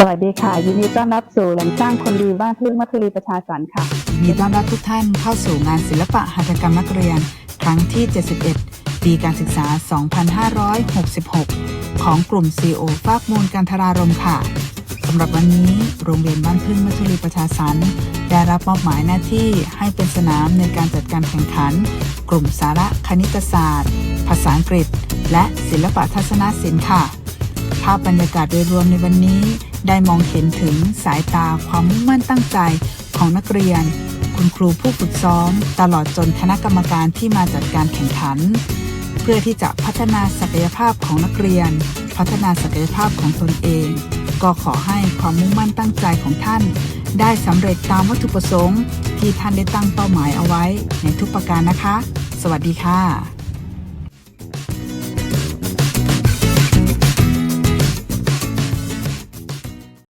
สวัสดีค่ะ ยินดีต้อนรับสู่แหล่งสร้างคนดีบ้านพึ่งมัทุรีประชาสรรค์ค่ะยินดีต้อนรับทุกท่านเข้าสู่งานศิลปะหัตถกรรมนักเรียน ครั้งที่ 71 ปีการศึกษา 2566 ของกลุ่ม CO ฟากมูลการทรารมค่ะสำหรับวันนี้โรงเรียนบ้านพึ่งมัทุรีประชาสรรค์ได้รับมอบหมายหน้าที่ให้เป็นสนามในการจัดการแข่งขัน กลุ่มสาระคณิตศาสตร์ ภาษาอังกฤษ และศิลปะทัศนศิลป์ค่ะาพบรรยากาศโดยรวมในวันนี้ ได้มองเห็นถึงสายตาความมุ่งมั่นตั้งใจของนักเรียน คุณครูผู้ฝึกซ้อม ตลอดจนคณะกรรมการที่มาจัดการแข่งขัน เพื่อที่จะพัฒนาศักยภาพของนักเรียน พัฒนาศักยภาพของตนเอง ก็ขอให้ความมุ่งมั่นตั้งใจของท่าน ได้สำเร็จตามวัตถุประสงค์ ที่ท่านได้ตั้งเป้าหมายเอาไว้ในทุกประการนะคะ สวัสดีค่ะ